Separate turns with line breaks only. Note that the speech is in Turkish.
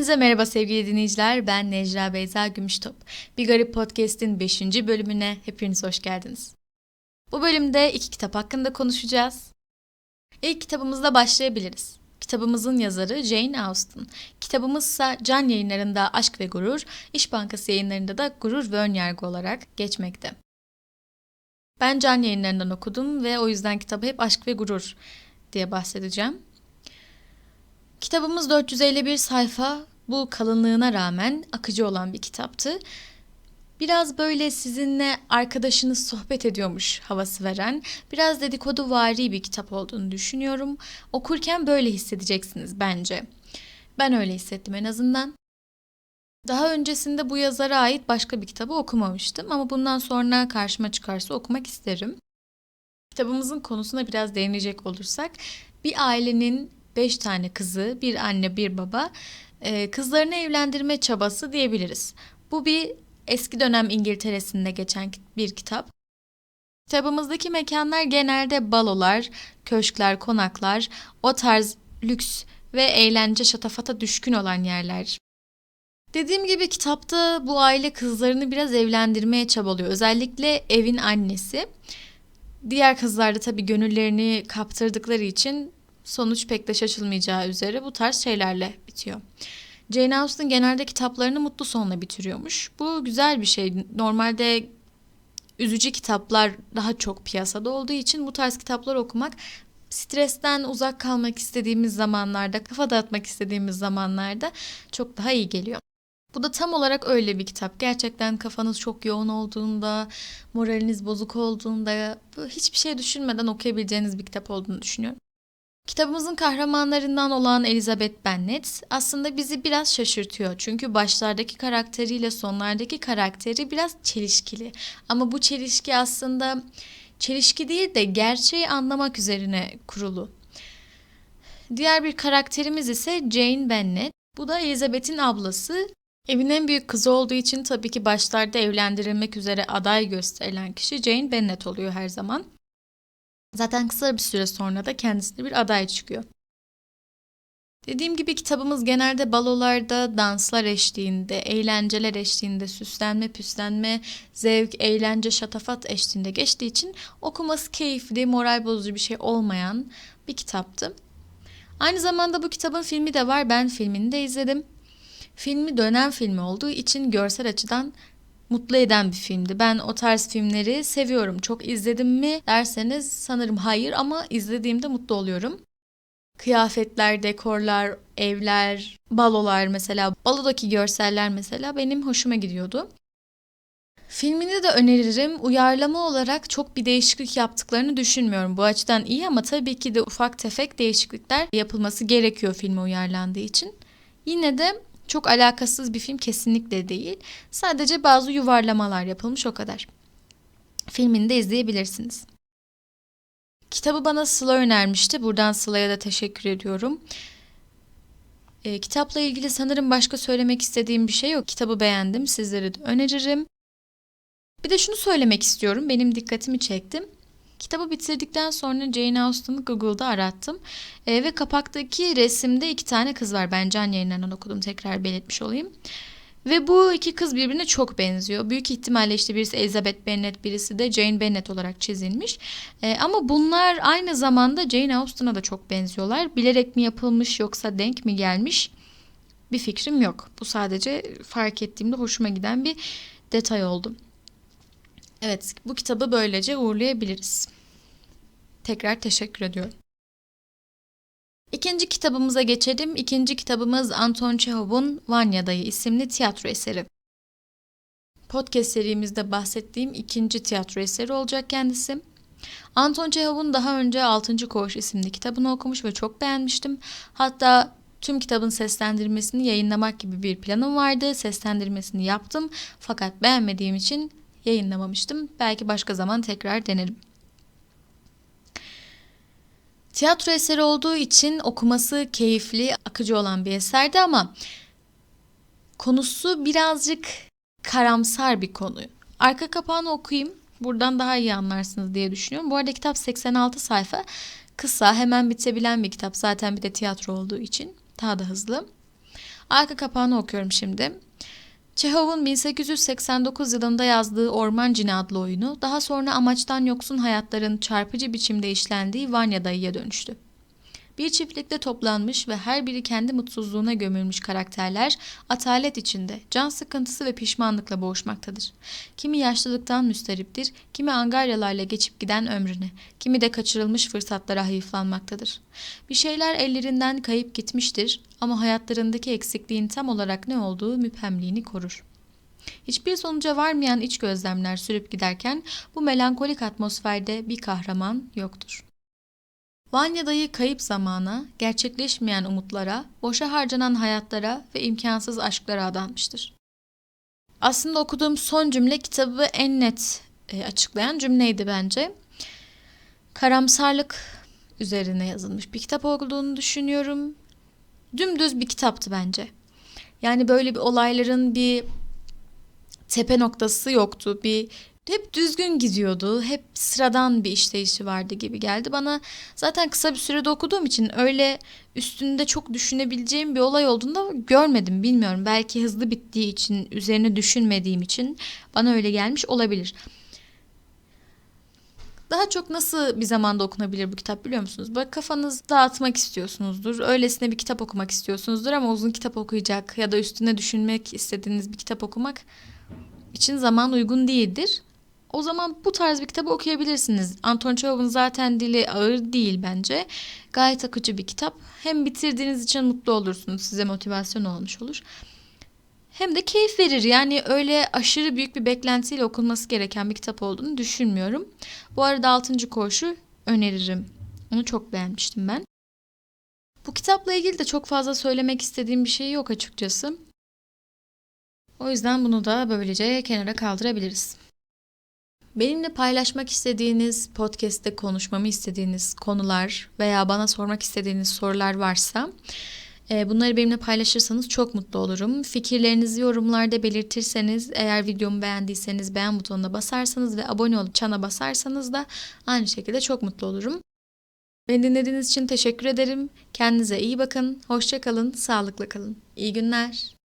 Hepinize merhaba sevgili dinleyiciler. Ben Necla Beyza Gümüştop. Bir Garip Podcast'in 5. bölümüne hepiniz hoş geldiniz. Bu bölümde iki kitap hakkında konuşacağız. İlk kitabımızla başlayabiliriz. Kitabımızın yazarı Jane Austen. Kitabımız ise Can Yayınları'nda Aşk ve Gurur, İş Bankası yayınlarında da Gurur ve Önyargı olarak geçmekte. Ben Can Yayınları'ndan okudum ve o yüzden kitabı hep Aşk ve Gurur diye bahsedeceğim. Kitabımız 451 sayfa. Bu kalınlığına rağmen akıcı olan bir kitaptı. Biraz böyle sizinle arkadaşınız sohbet ediyormuş havası veren, biraz dedikodu vari bir kitap olduğunu düşünüyorum. Okurken böyle hissedeceksiniz bence. Ben öyle hissettim en azından. Daha öncesinde bu yazara ait başka bir kitabı okumamıştım ama bundan sonra karşıma çıkarsa okumak isterim. Kitabımızın konusuna biraz değinecek olursak, bir ailenin beş tane kızı, bir anne, bir baba, e, kızlarını evlendirme çabası diyebiliriz. Bu bir eski dönem İngiltere'sinde geçen bir kitap. Kitabımızdaki mekanlar genelde balolar, köşkler, konaklar, o tarz lüks ve eğlence şatafata düşkün olan yerler. Dediğim gibi kitapta bu aile kızlarını biraz evlendirmeye çabalıyor. Özellikle evin annesi. Diğer kızlar da tabii gönüllerini kaptırdıkları için sonuç pek de şaşılmayacağı üzere bu tarz şeylerle bitiyor. Jane Austen genelde kitaplarını mutlu sonla bitiriyormuş. Bu güzel bir şey. Normalde üzücü kitaplar daha çok piyasada olduğu için bu tarz kitaplar okumak stresten uzak kalmak istediğimiz zamanlarda, kafa dağıtmak istediğimiz zamanlarda çok daha iyi geliyor. Bu da tam olarak öyle bir kitap. Gerçekten kafanız çok yoğun olduğunda, moraliniz bozuk olduğunda hiçbir şey düşünmeden okuyabileceğiniz bir kitap olduğunu düşünüyorum. Kitabımızın kahramanlarından olan Elizabeth Bennet aslında bizi biraz şaşırtıyor. Çünkü başlardaki karakteriyle sonlardaki karakteri biraz çelişkili. Ama bu çelişki aslında çelişki değil de gerçeği anlamak üzerine kurulu. Diğer bir karakterimiz ise Jane Bennet. Bu da Elizabeth'in ablası. Evin en büyük kızı olduğu için tabii ki başlarda evlendirilmek üzere aday gösterilen kişi Jane Bennet oluyor her zaman. Zaten kısa bir süre sonra da kendisine bir aday çıkıyor. Dediğim gibi kitabımız genelde balolarda, danslar eşliğinde, eğlenceler eşliğinde, süslenme, püslenme, zevk, eğlence, şatafat eşliğinde geçtiği için okuması keyifli, moral bozucu bir şey olmayan bir kitaptı. Aynı zamanda bu kitabın filmi de var. Ben filmini de izledim. Filmi dönem filmi olduğu için görsel açıdan mutlu eden bir filmdi. Ben o tarz filmleri seviyorum. Çok izledim mi derseniz sanırım hayır ama izlediğimde mutlu oluyorum. Kıyafetler, dekorlar, evler, balolar mesela, balodaki görseller mesela benim hoşuma gidiyordu. Filmini de öneririm. Uyarlama olarak çok bir değişiklik yaptıklarını düşünmüyorum. Bu açıdan iyi ama tabii ki de ufak tefek değişiklikler yapılması gerekiyor filme uyarlandığı için. Yine de çok alakasız bir film kesinlikle değil. Sadece bazı yuvarlamalar yapılmış o kadar. Filmini de izleyebilirsiniz. Kitabı bana Sıla önermişti. Buradan Sıla'ya da teşekkür ediyorum. E, kitapla ilgili sanırım başka söylemek istediğim bir şey yok. Kitabı beğendim. Sizlere de öneririm. Bir de şunu söylemek istiyorum. Benim dikkatimi çektim. Kitabı bitirdikten sonra Jane Austen'ı Google'da arattım. E, ve kapaktaki resimde iki tane kız var. Ben Can yayınlarından okudum. Tekrar belirtmiş olayım. Ve bu iki kız birbirine çok benziyor. Büyük ihtimalle işte birisi Elizabeth Bennet, birisi de Jane Bennet olarak çizilmiş. E, ama bunlar aynı zamanda Jane Austen'a da çok benziyorlar. Bilerek mi yapılmış yoksa denk mi gelmiş bir fikrim yok. Bu sadece fark ettiğimde hoşuma giden bir detay oldu. Evet, bu kitabı böylece uğurlayabiliriz. Tekrar teşekkür ediyorum. İkinci kitabımıza geçelim. İkinci kitabımız Anton Çehov'un Vanya Dayı isimli tiyatro eseri. Podcast serimizde bahsettiğim ikinci tiyatro eseri olacak kendisi. Anton Çehov'un daha önce 6. Koğuş isimli kitabını okumuş ve çok beğenmiştim. Hatta tüm kitabın seslendirmesini yayınlamak gibi bir planım vardı. Seslendirmesini yaptım fakat beğenmediğim için yayınlamamıştım. Belki başka zaman tekrar denerim. Tiyatro eseri olduğu için okuması keyifli, akıcı olan bir eserdi ama konusu birazcık karamsar bir konu. Arka kapağını okuyayım. Buradan daha iyi anlarsınız diye düşünüyorum. Bu arada kitap 86 sayfa. Kısa, hemen bitebilen bir kitap. Zaten bir de tiyatro olduğu için daha da hızlı. Arka kapağını okuyorum şimdi. Çehov'un 1889 yılında yazdığı Orman Cini adlı oyunu daha sonra amaçtan yoksun hayatların çarpıcı biçimde işlendiği Vanya Dayı'ya dönüştü. Bir çiftlikte toplanmış ve her biri kendi mutsuzluğuna gömülmüş karakterler atalet içinde can sıkıntısı ve pişmanlıkla boğuşmaktadır. Kimi yaşlılıktan müsteriptir, kimi angaryalarla geçip giden ömrüne, kimi de kaçırılmış fırsatlara hayıflanmaktadır. Bir şeyler ellerinden kayıp gitmiştir ama hayatlarındaki eksikliğin tam olarak ne olduğu müphemliğini korur. Hiçbir sonuca varmayan iç gözlemler sürüp giderken bu melankolik atmosferde bir kahraman yoktur. Vanya dayı kayıp zamana, gerçekleşmeyen umutlara, boşa harcanan hayatlara ve imkansız aşklara adanmıştır. Aslında okuduğum son cümle kitabı en net e, açıklayan cümleydi bence. Karamsarlık üzerine yazılmış bir kitap olduğunu düşünüyorum. Dümdüz bir kitaptı bence. Yani böyle bir olayların bir tepe noktası yoktu. Bir hep düzgün gidiyordu. Hep sıradan bir işleyişi vardı gibi geldi. Bana zaten kısa bir sürede okuduğum için öyle üstünde çok düşünebileceğim bir olay olduğunda görmedim. Bilmiyorum. Belki hızlı bittiği için, üzerine düşünmediğim için bana öyle gelmiş olabilir. Daha çok nasıl bir zamanda okunabilir bu kitap biliyor musunuz? Böyle kafanız dağıtmak istiyorsunuzdur. Öylesine bir kitap okumak istiyorsunuzdur ama uzun kitap okuyacak ya da üstüne düşünmek istediğiniz bir kitap okumak için zaman uygun değildir. O zaman bu tarz bir kitabı okuyabilirsiniz. Anton Çehov'un zaten dili ağır değil bence. Gayet akıcı bir kitap. Hem bitirdiğiniz için mutlu olursunuz. Size motivasyon olmuş olur. Hem de keyif verir. Yani öyle aşırı büyük bir beklentiyle okunması gereken bir kitap olduğunu düşünmüyorum. Bu arada 6. Koğuşu öneririm. Onu çok beğenmiştim ben. Bu kitapla ilgili de çok fazla söylemek istediğim bir şey yok açıkçası. O yüzden bunu da böylece kenara kaldırabiliriz. Benimle paylaşmak istediğiniz, podcast'te konuşmamı istediğiniz konular veya bana sormak istediğiniz sorular varsa e, bunları benimle paylaşırsanız çok mutlu olurum. Fikirlerinizi yorumlarda belirtirseniz, eğer videomu beğendiyseniz beğen butonuna basarsanız ve abone olup çana basarsanız da aynı şekilde çok mutlu olurum. Beni dinlediğiniz için teşekkür ederim. Kendinize iyi bakın, hoşça kalın, sağlıklı kalın. İyi günler.